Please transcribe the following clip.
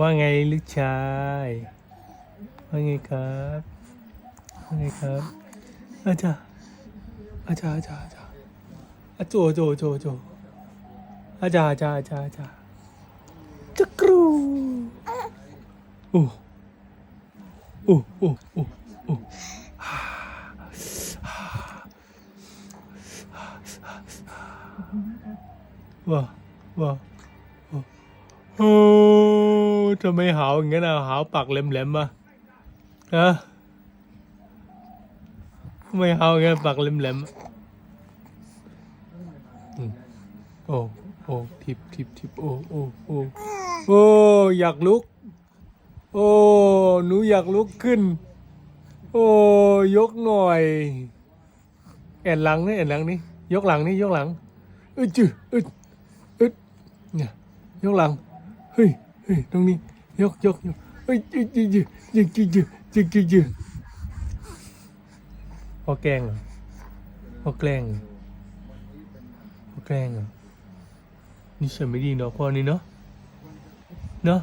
ว่าไงลูกชาย ว่าไงครับ ว่าไงครับอาจารย์อาจารย์อาจารย์อาจารย์อาโจโจโจโจอาจารย์อาจารย์อาจารย์อาจารย์จักรูโอ้โอ้โอ้โอ้โอ้ว้าว้าโอ้ ทำไมหาวอย่างนั้นอะหาวปากแหลมๆอะฮะทำไมหาวอย่างนั้นปากแหลมๆอะอืมโอ้โอ้ทิปทิปทิปโอ้โอ้โอ้โอ้อยากลุก โอ้หนูอยากลุกขึ้น โอ้ยกหน่อย แอนหลังนี่แอนหลังนี่ยกหลังนี่ยกหลังอึดจืดอึดอึดเนี่ยยกหลังเฮ้ย เฮ้ยตรงนี้ยกยกยกเฮ้ยจึ๊กจึ๊กจึ๊กจึ๊กจึ๊กจึ๊กจึ๊กจึ๊กพอแกล้งเหรอพอแกล้งเหรอพอแกล้งเหรอนี่ฉันไม่ดีเนาะพ่อนี้เนาะเนาะ